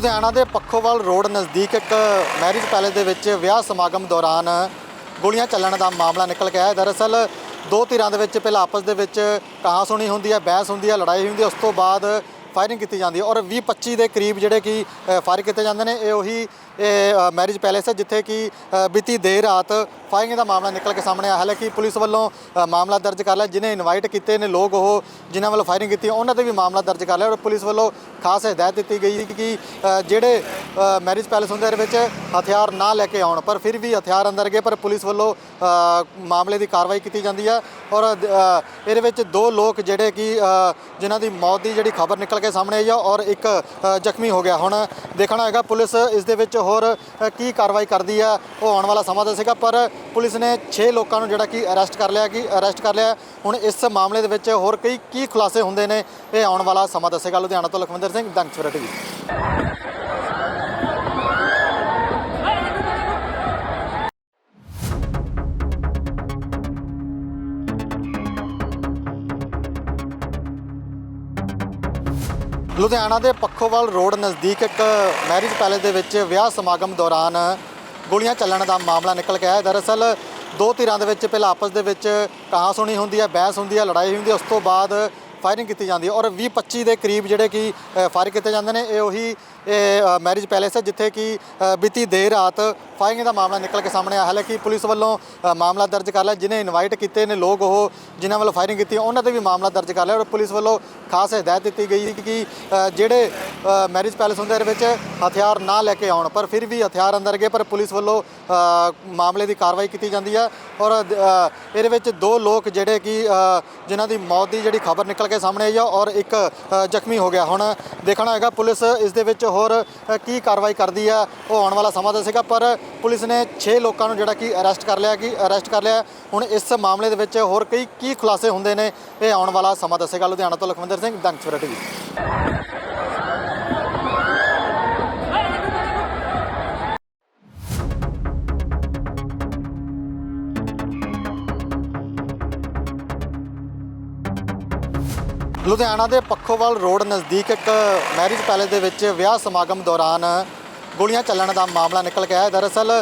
ਲੁਧਿਆਣਾ ਦੇ ਪੱਖੋਵਾਲ ਰੋਡ ਨਜ਼ਦੀਕ ਇੱਕ ਮੈਰਿਜ ਪੈਲੇਸ ਦੇ ਵਿੱਚ ਵਿਆਹ ਸਮਾਗਮ ਦੌਰਾਨ ਗੋਲੀਆਂ ਚੱਲਣ ਦਾ ਮਾਮਲਾ ਨਿਕਲ ਕੇ ਆਇਆ। ਦਰਅਸਲ ਦੋ ਧਿਰਾਂ ਦੇ ਵਿੱਚ ਪਹਿਲਾਂ ਆਪਸ ਦੇ ਵਿੱਚ ਕਹਾਂ ਸੁਣੀ ਹੁੰਦੀ ਹੈ, ਬਹਿਸ ਹੁੰਦੀ ਹੈ, ਲੜਾਈ ਹੁੰਦੀ ਹੈ, ਉਸ ਤੋਂ ਬਾਅਦ ਫਾਇਰਿੰਗ ਕੀਤੀ ਜਾਂਦੀ ਹੈ ਔਰ 20 25 ਦੇ ਕਰੀਬ ਜਿਹੜੇ ਕਿ ਫਾਇਰ ਕੀਤੇ ਜਾਂਦੇ ਨੇ, ਇਹ ਉਹੀ ਇਹ ਮੈਰਿਜ ਪੈਲੇਸ ਹੈ, ਜਿੱਥੇ ਕਿ ਬੀਤੀ ਦੇਰ ਰਾਤ ਫਾਇਰਿੰਗ ਦਾ ਮਾਮਲਾ ਨਿਕਲ ਕੇ ਸਾਹਮਣੇ ਆਇਆ। ਹਾਲਾਂਕਿ ਪੁਲਿਸ ਵੱਲੋਂ ਮਾਮਲਾ ਦਰਜ ਕਰ ਲਿਆ। ਜਿਨੇ ਇਨਵਾਈਟ ਕੀਤੇ ਨੇ ਲੋਕ, ਉਹ ਜਿਨ੍ਹਾਂ ਵੱਲੋਂ ਫਾਇਰਿੰਗ ਕੀਤੀ, ਉਹਨਾਂ ਤੇ ਵੀ ਮਾਮਲਾ ਦਰਜ ਕਰ ਲਿਆ ਔਰ ਪੁਲਿਸ ਵੱਲੋਂ ਖਾਸ ਹਦਾਇਤ ਦਿੱਤੀ ਗਈ ਕਿ ਜਿਹੜੇ ਮੈਰਿਜ ਪੈਲੇਸ ਹੁੰਦੇ ਇਹਦੇ ਵਿੱਚ ਹਥਿਆਰ ਨਾ ਲੈ ਕੇ ਆਉਣ, ਪਰ ਫਿਰ ਵੀ ਹਥਿਆਰ ਅੰਦਰ ਗਏ, ਪਰ ਪੁਲਿਸ ਵੱਲੋਂ ਮਾਮਲੇ ਦੀ ਕਾਰਵਾਈ ਕੀਤੀ ਜਾਂਦੀ ਹੈ ਔਰ ਇਹਦੇ ਵਿੱਚ ਦੋ ਲੋਕ ਜਿਹੜੇ ਕਿ ਜਿਨ੍ਹਾਂ ਦੀ ਮੌਤ ਦੀ ਜਿਹੜੀ ਖਬਰ ਨਿਕਲ ਕੇ ਸਾਹਮਣੇ ਆਈ ਹੈ ਔਰ ਇੱਕ ਜ਼ਖਮੀ ਹੋ ਗਿਆ। ਹੁਣ ਦੇਖਣਾ ਹੈਗਾ ਪੁਲਿਸ ਇਸ ਦੇ ਵਿੱਚ ਹੋਰ ਕੀ ਕਾਰਵਾਈ ਕਰਦੀ ਆ, ਉਹ ਆਉਣ ਵਾਲਾ ਸਮਾਂ ਦੱਸੇਗਾ ਪਰ ਪੁਲਿਸ ਨੇ 6 ਲੋਕਾਂ ਨੂੰ ਜਿਹੜਾ ਕਿ ਅਰੈਸਟ ਕਰ ਲਿਆ ਕਿ ਅਰੈਸਟ ਕਰ ਲਿਆ। ਹੁਣ ਇਸ ਮਾਮਲੇ ਦੇ ਵਿੱਚ ਹੋਰ ਕਈ, ਕੀ ਖੁਲਾਸੇ ਹੁੰਦੇ ਨੇ, ਇਹ ਆਉਣ ਵਾਲਾ ਸਮਾਂ ਦੱਸੇਗਾ। ਲੁਧਿਆਣਾ ਤੋਂ ਲਖਵਿੰਦਰ ਸਿੰਘ ਦੰਗਸਵਰਾ ਟੀਵੀ। ਲੁਧਿਆਣਾ ਦੇ ਪੱਖੋਵਾਲ ਰੋਡ ਨਜ਼ਦੀਕ ਇੱਕ ਮੈਰਿਜ ਪੈਲੇਸ ਦੇ ਵਿੱਚ ਵਿਆਹ ਸਮਾਗਮ ਦੌਰਾਨ ਗੋਲੀਆਂ ਚੱਲਣ ਦਾ ਮਾਮਲਾ ਨਿਕਲ ਕੇ ਆਇਆ। ਦਰਅਸਲ ਦੋ ਧਿਰਾਂ ਦੇ ਵਿੱਚ, ਪਹਿਲਾਂ ਆਪਸ ਦੇ ਵਿੱਚ ਕਹਾਂ ਸੁਣੀ ਹੁੰਦੀ ਹੈ, ਬਹਿਸ ਹੁੰਦੀ ਹੈ, ਲੜਾਈ ਹੁੰਦੀ ਹੈ। ਉਸ ਤੋਂ ਬਾਅਦ ਫਾਇਰਿੰਗ ਕੀਤੀ ਜਾਂਦੀ ਹੈ ਔਰ 20 25 ਦੇ ਕਰੀਬ ਜਿਹੜੇ ਕਿ ਫਾਇਰ ਕੀਤੇ ਜਾਂਦੇ ਨੇ, ਇਹ ਉਹੀ, ਇਹ ਮੈਰਿਜ ਪੈਲੇਸ ਹੈ, ਜਿੱਥੇ ਕਿ ਬੀਤੀ ਦੇਰ ਰਾਤ ਫਾਇਰਿੰਗ ਦਾ ਮਾਮਲਾ ਨਿਕਲ ਕੇ ਸਾਹਮਣੇ ਆਇਆ। ਹਾਲਾਂਕਿ ਪੁਲਿਸ ਵੱਲੋਂ ਮਾਮਲਾ ਦਰਜ ਕਰ ਲਿਆ। ਜਿਨੇ ਇਨਵਾਈਟ ਕੀਤੇ ਨੇ ਲੋਕ, ਉਹ ਜਿਨ੍ਹਾਂ ਵੱਲੋਂ ਫਾਇਰਿੰਗ ਕੀਤੀ ਉਹਨਾਂ ਤੇ ਵੀ ਮਾਮਲਾ ਦਰਜ ਕਰ ਲਿਆ ਔਰ ਪੁਲਿਸ ਵੱਲੋਂ ਖਾਸ ਹਦਾਇਤ ਦਿੱਤੀ ਗਈ ਸੀ ਕਿ ਜਿਹੜੇ ਮੈਰਿਜ ਪੈਲੇਸ ਹੁੰਦੇ ਇਹਦੇ ਵਿੱਚ ਹਥਿਆਰ ਨਾ ਲੈ ਕੇ ਆਉਣ, ਪਰ ਫਿਰ ਵੀ ਹਥਿਆਰ ਅੰਦਰ ਗਏ, ਪਰ ਪੁਲਿਸ ਵੱਲੋਂ ਮਾਮਲੇ ਦੀ ਕਾਰਵਾਈ ਕੀਤੀ ਜਾਂਦੀ ਹੈ ਔਰ ਇਹਦੇ ਵਿੱਚ ਦੋ ਲੋਕ ਜਿਹੜੇ ਕਿ ਜਿਨ੍ਹਾਂ ਦੀ ਮੌਤ ਦੀ ਜਿਹੜੀ ਖਬਰ ਨਿਕਲ ਕੇ ਸਾਹਮਣੇ ਆਈ ਆ ਔਰ ਇੱਕ ਜ਼ਖਮੀ ਹੋ ਗਿਆ। ਹੁਣ ਦੇਖਣਾ ਹੈਗਾ ਪੁਲਿਸ ਇਸ ਦੇ ਵਿੱਚ ਹੋਰ ਕੀ ਕਾਰਵਾਈ ਕਰਦੀ ਆ, ਉਹ ਆਉਣ ਵਾਲਾ ਸਮਾਂ ਦੱਸੇਗਾ ਪਰ ਪੁਲਿਸ ਨੇ 6 ਲੋਕਾਂ ਨੂੰ ਜਿਹੜਾ ਕਿ ਅਰੈਸਟ ਕਰ ਲਿਆ ਕਿ ਅਰੈਸਟ ਕਰ ਲਿਆ। ਹੁਣ ਇਸ ਮਾਮਲੇ ਦੇ ਵਿੱਚ ਹੋਰ ਕਈ, ਕੀ ਖੁਲਾਸੇ ਹੁੰਦੇ ਨੇ, ਇਹ ਆਉਣ ਵਾਲਾ ਸਮਾਂ ਦੱਸੇਗਾ। ਲੁਧਿਆਣਾ ਤੋਂ ਲਖਵਿੰਦਰ ਸਿੰਘ ਦੰਗਸਵਰਾ ਟੀਵੀ। ਲੁਧਿਆਣਾ ਦੇ ਪੱਖੋਵਾਲ ਰੋਡ ਨਜ਼ਦੀਕ ਇੱਕ ਮੈਰਿਜ ਪੈਲੇਸ ਦੇ ਵਿੱਚ ਵਿਆਹ ਸਮਾਗਮ ਦੌਰਾਨ ਗੋਲੀਆਂ ਚੱਲਣ ਦਾ ਮਾਮਲਾ ਨਿਕਲ ਕੇ ਆਇਆ ਦਰਅਸਲ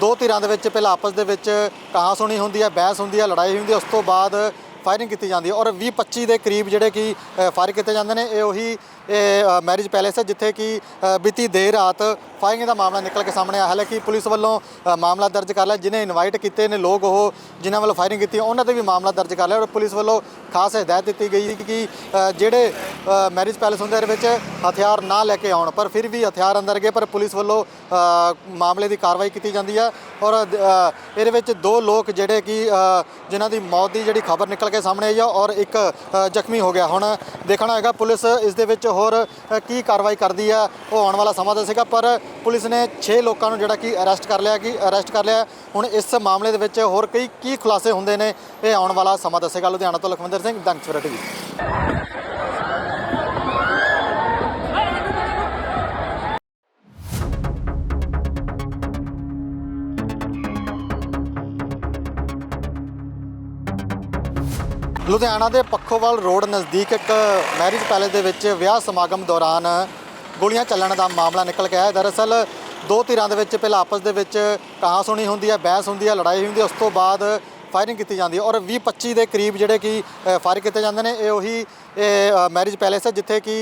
ਦੋ ਧਿਰਾਂ ਦੇ ਵਿੱਚ, ਪਹਿਲਾਂ ਆਪਸ ਦੇ ਵਿੱਚ ਕਹਾਂ ਸੁਣੀ ਹੁੰਦੀ ਹੈ, ਬਹਿਸ ਹੁੰਦੀ ਹੈ, ਲੜਾਈ ਹੁੰਦੀ ਹੈ, ਉਸ ਤੋਂ ਬਾਅਦ ਫਾਇਰਿੰਗ ਕੀਤੀ ਜਾਂਦੀ ਹੈ ਔਰ 20 25 ਦੇ ਕਰੀਬ ਜਿਹੜੇ ਕਿ ਫਾਇਰ ਕੀਤੇ ਜਾਂਦੇ ਨੇ, ਇਹ ਉਹੀ ਇਹ ਮੈਰਿਜ ਪੈਲੇਸ ਹੈ, ਜਿੱਥੇ ਕਿ ਬੀਤੀ ਦੇਰ ਰਾਤ ਫਾਇਰਿੰਗ ਦਾ ਮਾਮਲਾ ਨਿਕਲ ਕੇ ਸਾਹਮਣੇ ਆਇਆ। ਹਾਲਾਂਕਿ ਪੁਲਿਸ ਵੱਲੋਂ ਮਾਮਲਾ ਦਰਜ ਕਰ ਲਿਆ। ਜਿਨੇ ਇਨਵਾਈਟ ਕੀਤੇ ਨੇ ਲੋਕ, ਉਹ ਜਿਨ੍ਹਾਂ ਵੱਲੋਂ ਫਾਇਰਿੰਗ ਕੀਤੀ, ਉਹਨਾਂ ਤੇ ਵੀ ਮਾਮਲਾ ਦਰਜ ਕਰ ਲਿਆ ਔਰ ਪੁਲਿਸ ਵੱਲੋਂ ਖਾਸ ਹਦਾਇਤ ਦਿੱਤੀ ਗਈ ਕਿ ਜਿਹੜੇ ਮੈਰਿਜ ਪੈਲੇਸ ਹੁੰਦੇ ਇਹਦੇ ਵਿੱਚ ਹਥਿਆਰ ਨਾ ਲੈ ਕੇ ਆਉਣ, ਪਰ ਫਿਰ ਵੀ ਹਥਿਆਰ ਅੰਦਰ ਗਏ, ਪਰ ਪੁਲਿਸ ਵੱਲੋਂ ਮਾਮਲੇ ਦੀ ਕਾਰਵਾਈ ਕੀਤੀ ਜਾਂਦੀ ਹੈ ਔਰ ਇਹਦੇ ਵਿੱਚ ਦੋ ਲੋਕ ਜਿਹੜੇ ਕਿ ਜਿਨ੍ਹਾਂ ਦੀ ਮੌਤ ਦੀ ਜਿਹੜੀ ਖਬਰ ਨਿਕਲ ਕੇ ਸਾਹਮਣੇ ਆਈ ਆ ਔਰ ਇੱਕ ਜ਼ਖਮੀ ਹੋ ਗਿਆ। ਹੁਣ ਦੇਖਣਾ ਹੈਗਾ ਪੁਲਿਸ ਇਸ ਦੇ ਵਿੱਚ ਹੋਰ ਕੀ ਕਾਰਵਾਈ ਕਰਦੀ ਆ ਉਹ ਆਉਣ ਵਾਲਾ ਸਮਾਂ ਦੱਸੇਗਾ, ਪਰ ਪੁਲਿਸ ਨੇ 6 ਲੋਕਾਂ ਨੂੰ ਜਿਹੜਾ ਕਿ ਅਰੈਸਟ ਕਰ ਲਿਆ ਕਿ, ਅਰੈਸਟ ਕਰ ਲਿਆ। ਹੁਣ ਇਸ ਮਾਮਲੇ ਦੇ ਵਿੱਚ ਹੋਰ ਕਈ, ਕੀ ਖੁਲਾਸੇ ਹੁੰਦੇ ਨੇ, ਇਹ ਆਉਣ ਵਾਲਾ ਸਮਾਂ ਦੱਸੇਗਾ। ਲੁਧਿਆਣਾ ਤੋਂ ਲਖਵਿੰਦਰ ਸਿੰਘ ਦੰਗਸਵਰਾ ਟੀਵੀ। ਲੁਧਿਆਣਾ ਦੇ ਪੱਖੋਵਾਲ ਰੋਡ ਨਜ਼ਦੀਕ ਇੱਕ ਮੈਰਿਜ ਪੈਲੇਸ ਦੇ ਵਿੱਚ ਵਿਆਹ ਸਮਾਗਮ ਦੌਰਾਨ ਗੋਲੀਆਂ ਚੱਲਣ ਦਾ ਮਾਮਲਾ ਨਿਕਲ ਕੇ ਆਇਆ। ਦਰਅਸਲ ਦੋ ਧਿਰਾਂ ਦੇ ਵਿੱਚ, ਪਹਿਲਾਂ ਆਪਸ ਦੇ ਵਿੱਚ ਕਹਾਂ ਸੁਣੀ ਹੁੰਦੀ ਹੈ, ਬਹਿਸ ਹੁੰਦੀ ਹੈ, ਲੜਾਈ ਹੁੰਦੀ ਹੈ। ਉਸ ਤੋਂ ਬਾਅਦ ਫਾਇਰਿੰਗ ਕੀਤੀ ਜਾਂਦੀ ਹੈ ਔਰ 20 25 ਦੇ ਕਰੀਬ ਜਿਹੜੇ ਕਿ ਅ, ਫਾਇਰ ਕੀਤੇ ਜਾਂਦੇ ਨੇ ਇਹ ਉਹੀ ਇਹ ਮੈਰਿਜ ਪੈਲੇਸ ਹੈ ਜਿੱਥੇ ਕਿ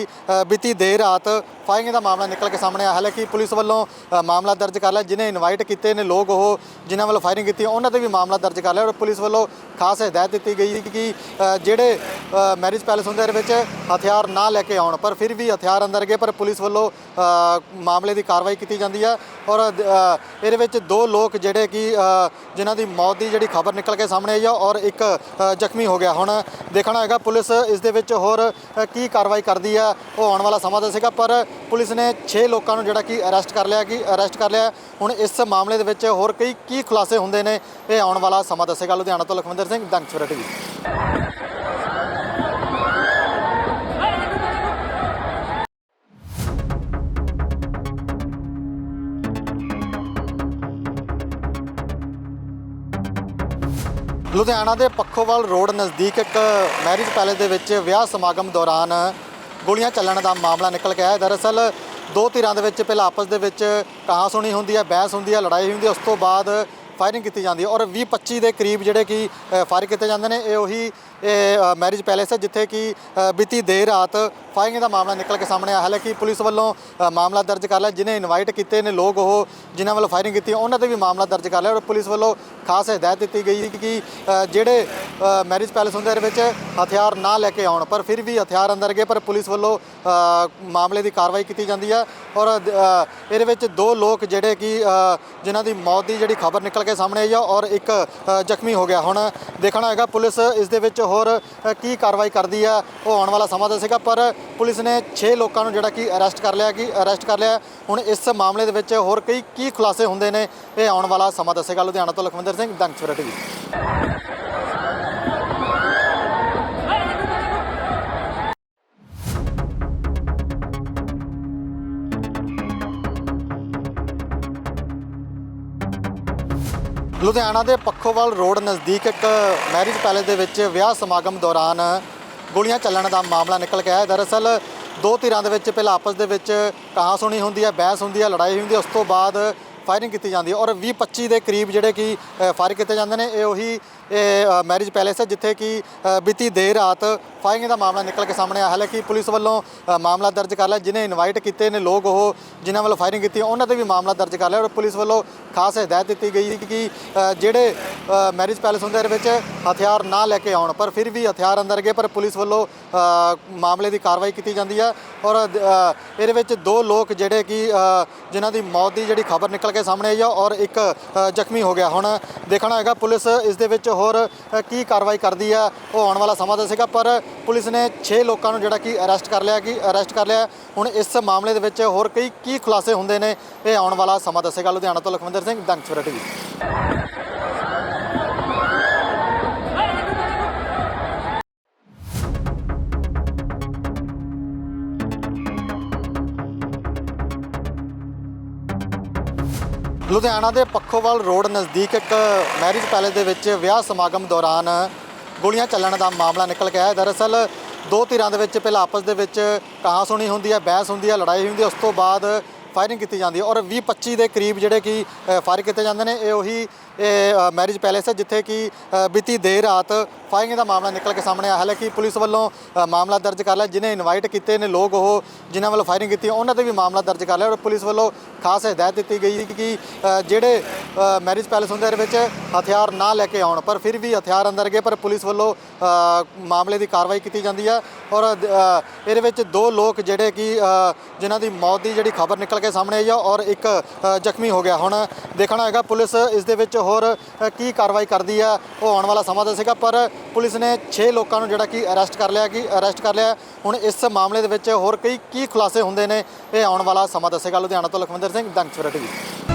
ਬੀਤੀ ਦੇਰ ਰਾਤ ਫਾਇਰਿੰਗ ਦਾ ਮਾਮਲਾ ਨਿਕਲ ਕੇ ਸਾਹਮਣੇ ਆਇਆ। ਹਾਲਾਂਕਿ ਪੁਲਿਸ ਵੱਲੋਂ ਮਾਮਲਾ ਦਰਜ ਕਰ ਲਿਆ। ਜਿਨੇ ਇਨਵਾਈਟ ਕੀਤੇ ਨੇ ਲੋਕ ਉਹ ਜਿਨ੍ਹਾਂ ਵੱਲੋਂ ਫਾਇਰਿੰਗ ਕੀਤੀ ਉਹਨਾਂ ਤੇ ਵੀ ਮਾਮਲਾ ਦਰਜ ਕਰ ਲਿਆ। ਔਰ ਪੁਲਿਸ ਵੱਲੋਂ ਖਾਸ ਹਦਾਇਤ ਦਿੱਤੀ ਗਈ ਕਿ ਜਿਹੜੇ ਮੈਰਿਜ ਪੈਲੇਸ ਹੁੰਦੇ ਇਹਦੇ ਵਿੱਚ ਹਥਿਆਰ ਨਾ ਲੈ ਕੇ ਆਉਣ, ਪਰ ਫਿਰ ਵੀ ਹਥਿਆਰ ਅੰਦਰ ਗਏ, ਪਰ ਪੁਲਿਸ ਵੱਲੋਂ ਮਾਮਲੇ ਦੀ ਕਾਰਵਾਈ ਕੀਤੀ ਜਾਂਦੀ ਹੈ ਔਰ ਇਹਦੇ ਵਿੱਚ ਦੋ ਲੋਕ ਜਿਹੜੇ ਕਿ ਜਿਨ੍ਹਾਂ ਦੀ ਮੌਤ ਦੀ ਜਿਹੜੀ ਖਬਰ ਨਿਕਲ ਕੇ ਸਾਹਮਣੇ ਆਈ ਆ ਔਰ ਇੱਕ ਜ਼ਖਮੀ ਹੋ ਗਿਆ। ਹੁਣ ਦੇਖਣਾ ਹੈਗਾ, ਪੁਲਿਸ ਇਸ ਦੇ ਵਿੱਚ ਹੋਰ ਕੀ ਕਾਰਵਾਈ ਕਰਦੀ ਆ, ਉਹ ਆਉਣ ਵਾਲਾ ਸਮਾਂ ਦੱਸੇਗਾ। ਪਰ ਪੁਲਿਸ ਨੇ 6 ਲੋਕਾਂ ਨੂੰ ਜਿਹੜਾ ਕਿ ਅਰੈਸਟ ਕਰ ਲਿਆ, ਕਿ ਅਰੈਸਟ ਕਰ ਲਿਆ। ਹੁਣ ਇਸ ਮਾਮਲੇ ਦੇ ਵਿੱਚ ਹੋਰ ਕਈ, ਕੀ ਖੁਲਾਸੇ ਹੁੰਦੇ ਨੇ, ਇਹ ਆਉਣ ਵਾਲਾ ਸਮਾਂ ਦੱਸੇਗਾ। ਲੁਧਿਆਣਾ ਤੋਂ ਲਖਵਿੰਦਰ ਸਿੰਘ ਦੰਗਸਵਰਾ ਟੀਵੀ। ਲੁਧਿਆਣਾ ਦੇ ਪੱਖੋਵਾਲ ਰੋਡ ਨਜ਼ਦੀਕ ਇੱਕ ਮੈਰਿਜ ਪੈਲੇਸ ਦੇ ਵਿੱਚ ਵਿਆਹ ਸਮਾਗਮ ਦੌਰਾਨ ਗੋਲੀਆਂ ਚੱਲਣ ਦਾ ਮਾਮਲਾ ਨਿਕਲ ਕੇ ਆਇਆ। ਦਰਅਸਲ ਦੋ ਧਿਰਾਂ ਦੇ ਵਿੱਚ ਪਹਿਲਾਂ ਆਪਸ ਦੇ ਵਿੱਚ ਕਹਾਂ ਸੁਣੀ ਹੁੰਦੀ ਹੈ, ਬਹਿਸ ਹੁੰਦੀ ਹੈ, ਲੜਾਈ ਹੁੰਦੀ ਹੈ, ਉਸ ਤੋਂ ਬਾਅਦ ਫਾਇਰਿੰਗ ਕੀਤੀ ਜਾਂਦੀ ਹੈ ਔਰ 20 25 ਦੇ ਕਰੀਬ ਜਿਹੜੇ ਕਿ ਫਾਇਰ ਕੀਤੇ ਜਾਂਦੇ ਨੇ, ਇਹ ਉਹੀ ਇਹ ਮੈਰਿਜ ਪੈਲੇਸ ਹੈ, ਜਿੱਥੇ ਕਿ ਬੀਤੀ ਦੇਰ ਰਾਤ ਫਾਇਰਿੰਗ ਦਾ ਮਾਮਲਾ ਨਿਕਲ ਕੇ ਸਾਹਮਣੇ ਆਇਆ। ਹਾਲਾਂਕਿ ਪੁਲਿਸ ਵੱਲੋਂ ਮਾਮਲਾ ਦਰਜ ਕਰ ਲਿਆ। ਜਿਨੇ ਇਨਵਾਈਟ ਕੀਤੇ ਨੇ ਲੋਕ, ਉਹ ਜਿਨ੍ਹਾਂ ਵੱਲੋਂ ਫਾਇਰਿੰਗ ਕੀਤੀ, ਉਹਨਾਂ ਤੇ ਵੀ ਮਾਮਲਾ ਦਰਜ ਕਰ ਲਿਆ। ਔਰ ਪੁਲਿਸ ਵੱਲੋਂ ਖਾਸ ਹਦਾਇਤ ਦਿੱਤੀ ਗਈ ਕਿ ਜਿਹੜੇ ਮੈਰਿਜ ਪੈਲੇਸ ਹੁੰਦੇ ਇਹਦੇ ਵਿੱਚ ਹਥਿਆਰ ਨਾ ਲੈ ਕੇ ਆਉਣ, ਪਰ ਫਿਰ ਵੀ ਹਥਿਆਰ ਅੰਦਰ ਗਏ, ਪਰ ਪੁਲਿਸ ਵੱਲੋਂ ਮਾਮਲੇ ਦੀ ਕਾਰਵਾਈ ਕੀਤੀ ਜਾਂਦੀ ਹੈ ਔਰ ਇਹਦੇ ਵਿੱਚ ਦੋ ਲੋਕ ਜਿਹੜੇ ਕਿ ਜਿਨ੍ਹਾਂ ਦੀ ਮੌਤ ਦੀ ਜਿਹੜੀ ਖਬਰ ਨਿਕਲ ਕੇ ਸਾਹਮਣੇ ਆਈ ਆ, ਔਰ ਇੱਕ ਜ਼ਖਮੀ ਹੋ ਗਿਆ। ਹੁਣ ਦੇਖਣਾ ਹੈਗਾ, ਪੁਲਿਸ ਇਸ ਦੇ ਵਿੱਚ ਹੋਰ ਕੀ ਕਾਰਵਾਈ ਕਰਦੀ ਆ, ਉਹ ਆਉਣ ਵਾਲਾ ਸਮਾਂ ਦੱਸੇਗਾ, ਪਰ ਪੁਲਿਸ ਨੇ 6 ਲੋਕਾਂ ਨੂੰ ਜਿਹੜਾ ਕਿ ਅਰੈਸਟ ਕਰ ਲਿਆ ਕਿ, ਅਰੈਸਟ ਕਰ ਲਿਆ। ਹੁਣ ਇਸ ਮਾਮਲੇ ਦੇ ਵਿੱਚ ਹੋਰ ਕਈ, ਕੀ ਖੁਲਾਸੇ ਹੁੰਦੇ ਨੇ, ਇਹ ਆਉਣ ਵਾਲਾ ਸਮਾਂ ਦੱਸੇਗਾ। ਲੁਧਿਆਣਾ ਤੋਂ ਲਖਵਿੰਦਰ ਸਿੰਘ ਦੰਗ ਸਵੇਰਾ ਟੀਵੀ। ਲੁਧਿਆਣਾ ਦੇ ਪੱਖੋਵਾਲ ਰੋਡ ਨਜ਼ਦੀਕ ਇੱਕ ਮੈਰਿਜ ਪੈਲੇਸ ਦੇ ਵਿੱਚ ਵਿਆਹ ਸਮਾਗਮ ਦੌਰਾਨ ਗੋਲੀਆਂ ਚੱਲਣ ਦਾ ਮਾਮਲਾ ਨਿਕਲ ਕੇ ਆਇਆ। ਦਰਅਸਲ ਦੋ ਧਿਰਾਂ ਦੇ ਵਿੱਚ, ਪਹਿਲਾਂ ਆਪਸ ਦੇ ਵਿੱਚ ਕਹਾਂ ਸੁਣੀ ਹੁੰਦੀ ਹੈ, ਬਹਿਸ ਹੁੰਦੀ ਹੈ, ਲੜਾਈ ਹੁੰਦੀ ਹੈ। ਉਸ ਤੋਂ ਬਾਅਦ ਫਾਇਰਿੰਗ ਕੀਤੀ ਜਾਂਦੀ ਹੈ ਔਰ 20 25 ਦੇ ਕਰੀਬ ਜਿਹੜੇ ਕਿ ਅ, ਫਾਇਰ ਕੀਤੇ ਜਾਂਦੇ ਨੇ ਇਹ ਉਹੀ ਇਹ ਮੈਰਿਜ ਪੈਲੇਸ ਹੈ ਜਿੱਥੇ ਕਿ ਬੀਤੀ ਦੇਰ ਰਾਤ ਫਾਇਰਿੰਗ ਦਾ ਮਾਮਲਾ ਨਿਕਲ ਕੇ ਸਾਹਮਣੇ ਆਇਆ। ਹਾਲਾਂਕਿ ਪੁਲਿਸ ਵੱਲੋਂ ਮਾਮਲਾ ਦਰਜ ਕਰ ਲਿਆ। ਜਿਨੇ ਇਨਵਾਈਟ ਕੀਤੇ ਨੇ ਲੋਕ ਉਹ ਜਿਨ੍ਹਾਂ ਵੱਲੋਂ ਫਾਇਰਿੰਗ ਕੀਤੀ ਉਹਨਾਂ ਤੇ ਵੀ ਮਾਮਲਾ ਦਰਜ ਕਰ ਲਿਆ ਔਰ ਪੁਲਿਸ ਵੱਲੋਂ ਖਾਸ ਹਦਾਇਤ ਦਿੱਤੀ ਗਈ ਕਿ ਜਿਹੜੇ ਮੈਰਿਜ ਪੈਲੇਸ ਹੁੰਦੇ ਇਹਦੇ ਵਿੱਚ ਹਥਿਆਰ ਨਾ ਲੈ ਕੇ ਆਉਣ ਪਰ ਫਿਰ ਵੀ ਹਥਿਆਰ ਅੰਦਰ ਗਏ ਪਰ ਪੁਲਿਸ ਵੱਲੋਂ ਮਾਮਲੇ ਦੀ ਕਾਰਵਾਈ ਕੀਤੀ ਜਾਂਦੀ ਹੈ ਔਰ ਇਹਦੇ ਵਿੱਚ ਦੋ ਲੋਕ ਜਿਹੜੇ ਕਿ ਜਿਨ੍ਹਾਂ ਦੀ ਮੌਤ ਦੀ ਜਿਹੜੀ ਖਬਰ ਨਿਕਲ ਕੇ ਸਾਹਮਣੇ ਆਈ ਆ ਔਰ ਇੱਕ ਜ਼ਖਮੀ ਹੋ ਗਿਆ। ਹੁਣ ਦੇਖਣਾ ਹੈਗਾ, ਪੁਲਿਸ ਇਸ ਦੇ ਵਿੱਚ ਹੋਰ ਕੀ ਕਾਰਵਾਈ ਕਰਦੀ ਆ, ਉਹ ਆਉਣ ਵਾਲਾ ਸਮਾਂ ਦੱਸੇਗਾ ਪਰ ਪੁਲਿਸ ਨੇ 6 ਲੋਕਾਂ ਨੂੰ ਜਿਹੜਾ ਕਿ ਅਰੈਸਟ ਕਰ ਲਿਆ ਕਿ, ਅਰੈਸਟ ਕਰ ਲਿਆ। ਹੁਣ ਇਸ ਮਾਮਲੇ ਦੇ ਵਿੱਚ ਹੋਰ ਕਈ, ਕੀ ਖੁਲਾਸੇ ਹੁੰਦੇ ਨੇ, ਇਹ ਆਉਣ ਵਾਲਾ ਸਮਾਂ ਦੱਸੇਗਾ। ਲੁਧਿਆਣਾ ਤੋਂ ਲਖਵਿੰਦਰ ਸਿੰਘ ਦੰਗ ਸਵੇਰਾ ਟੀਵੀ। ਲੁਧਿਆਣਾ ਦੇ ਪੱਖੋਵਾਲ ਰੋਡ ਨਜ਼ਦੀਕ ਇੱਕ ਮੈਰਿਜ ਪੈਲੇਸ ਦੇ ਵਿੱਚ ਵਿਆਹ ਸਮਾਗਮ ਦੌਰਾਨ ਗੋਲੀਆਂ ਚੱਲਣ ਦਾ ਮਾਮਲਾ ਨਿਕਲ ਕੇ ਆਇਆ। ਦਰਅਸਲ ਦੋ ਧਿਰਾਂ ਦੇ ਵਿੱਚ, ਪਹਿਲਾਂ ਆਪਸ ਦੇ ਵਿੱਚ ਕਹਾਂ ਸੁਣੀ ਹੁੰਦੀ ਹੈ, ਬਹਿਸ ਹੁੰਦੀ ਹੈ, ਲੜਾਈ ਹੁੰਦੀ ਹੈ, ਉਸ ਤੋਂ ਬਾਅਦ ਫਾਇਰਿੰਗ ਕੀਤੀ ਜਾਂਦੀ ਹੈ ਔਰ 20 25 ਦੇ ਕਰੀਬ ਜਿਹੜੇ ਕਿ ਫਾਇਰ ਕੀਤੇ ਜਾਂਦੇ ਨੇ, ਇਹ ਉਹੀ ਇਹ ਮੈਰਿਜ ਪੈਲੇਸ ਹੈ, ਜਿੱਥੇ ਕਿ ਬੀਤੀ ਦੇਰ ਰਾਤ ਫਾਇਰਿੰਗ ਦਾ ਮਾਮਲਾ ਨਿਕਲ ਕੇ ਸਾਹਮਣੇ ਆਇਆ। ਹਾਲਾਂਕਿ ਪੁਲਿਸ ਵੱਲੋਂ ਮਾਮਲਾ ਦਰਜ ਕਰ ਲਿਆ। ਜਿਨੇ ਇਨਵਾਈਟ ਕੀਤੇ ਨੇ ਲੋਕ, ਉਹ ਜਿਨ੍ਹਾਂ ਵੱਲੋਂ ਫਾਇਰਿੰਗ ਕੀਤੀ, ਉਹਨਾਂ ਤੇ ਵੀ ਮਾਮਲਾ ਦਰਜ ਕਰ ਲਿਆ ਔਰ ਪੁਲਿਸ ਵੱਲੋਂ ਖਾਸ ਹਦਾਇਤ ਦਿੱਤੀ ਗਈ ਕਿ ਜਿਹੜੇ ਮੈਰਿਜ ਪੈਲੇਸ ਹੁੰਦੇ ਇਹਦੇ ਵਿੱਚ ਹਥਿਆਰ ਨਾ ਲੈ ਕੇ ਆਉਣ, ਪਰ ਫਿਰ ਵੀ ਹਥਿਆਰ ਅੰਦਰ ਗਏ, ਪਰ ਪੁਲਿਸ ਵੱਲੋਂ ਮਾਮਲੇ ਦੀ ਕਾਰਵਾਈ ਕੀਤੀ ਜਾਂਦੀ ਹੈ ਔਰ ਇਹਦੇ ਵਿੱਚ ਦੋ ਲੋਕ ਜਿਹੜੇ ਕਿ ਜਿਨ੍ਹਾਂ ਦੀ ਮੌਤ ਦੀ ਜਿਹੜੀ ਖਬਰ ਨਿਕਲ ਕੇ ਸਾਹਮਣੇ ਆਈ ਹੈ ਔਰ ਇੱਕ ਜ਼ਖਮੀ ਹੋ ਗਿਆ। ਹੁਣ ਦੇਖਣਾ ਹੋਏਗਾ ਪੁਲਿਸ ਇਸ ਦੇ ਵਿੱਚ ਹੋਰ ਕੀ ਕਾਰਵਾਈ ਕਰਦੀ ਆ ਉਹ ਆਉਣ ਵਾਲਾ ਸਮਾਂ ਦੱਸੇਗਾ ਪਰ ਪੁਲਿਸ ਨੇ 6 ਲੋਕਾਂ ਨੂੰ ਜਿਹੜਾ ਕਿ ਅਰੈਸਟ ਕਰ ਲਿਆ, ਕਿ ਅਰੈਸਟ ਕਰ ਲਿਆ। ਹੁਣ ਇਸ ਮਾਮਲੇ ਦੇ ਵਿੱਚ ਹੋਰ ਕਈ, ਕੀ ਖੁਲਾਸੇ ਹੁੰਦੇ ਨੇ, ਇਹ ਆਉਣ ਵਾਲਾ ਸਮਾਂ ਦੱਸੇਗਾ। ਲੁਧਿਆਣਾ ਤੋਂ ਲਖਵਿੰਦਰ ਸਿੰਘ, ਦੰਗ ਸਵੇਰਾ ਟੀਵੀ।